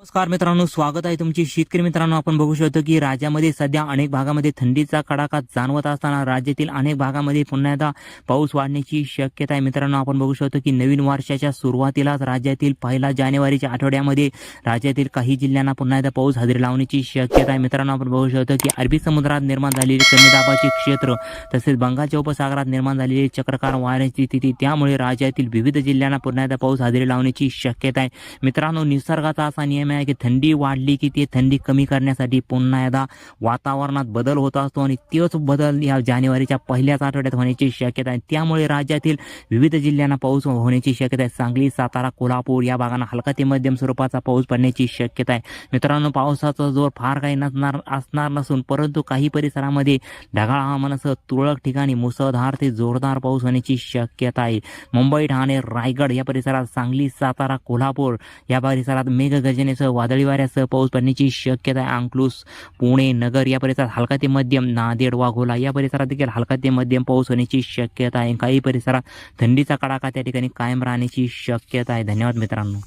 नमस्कार मित्रांनो स्वागत आहे तुमचे शेतकरी मित्रांनो. आपण बघू शकतो की राज्यामध्ये सध्या अनेक भागामध्ये थंडीचा कडाका जाणवत असताना राज्यातील अनेक भागामध्ये पुन्हा एकदा पाऊस वाढण्याची शक्यता आहे. मित्रांनो आपण बघू शकतो की नवीन वर्षाच्या सुरुवातीलाच राज्यातील पहिला जानेवारीच्या आठवड्यामध्ये राज्यातील काही जिल्ह्यांना पुन्हा एकदा पाऊस हजेरी लावण्याची शक्यता आहे. मित्रांनो आपण बघू शकतो की अरबी समुद्रात निर्माण झालेली कमी दाबाचे क्षेत्र तसेच बंगालच्या उपसागरात निर्माण झालेली चक्रकार वाऱ्याची स्थिती त्यामुळे राज्यातील विविध जिल्ह्यांना पुन्हा एकदा पाऊस हजेरी लावण्याची शक्यता आहे. मित्रांनो निसर्गाचा असा नियम आहे की थंडी वाढली की ते थंडी कमी करण्यासाठी पुन्हा एकदा वातावरणात बदल होत असतो आणि तोच बदल या जानेवारीच्या पहिल्याच आठवड्यात होण्याची शक्यता आहे. त्यामुळे राज्यातील विविध जिल्ह्यांना पाऊस होण्याची शक्यता आहे. सांगली सातारा कोल्हापूर या भागांना हलका ते मध्यम स्वरूपाचा पाऊस पडण्याची शक्यता आहे. मित्रांनो पावसाचा जोर फार काही नसणार असणार नसून परंतु काही परिसरामध्ये ढगाळ हवामानासह तुरळक ठिकाणी मुसळधार ते जोरदार पाऊस होण्याची शक्यता आहे. मुंबई ठाणे रायगड या परिसरात सांगली सातारा कोल्हापूर या परिसरात मेघगर्जनेसह वादळी वाऱ्यासह पाऊस पडण्याची शक्यता आहे. अंकलूस पुणे नगर या परिसरात हलका ते मध्यम नांदेड वाघोला या परिसरात देखील हलका ते मध्यम पाऊस होण्याची शक्यता आहे. काही परिसरात थंडीचा कडाका त्या ठिकाणी कायम राहण्याची शक्यता आहे. धन्यवाद मित्रांनो.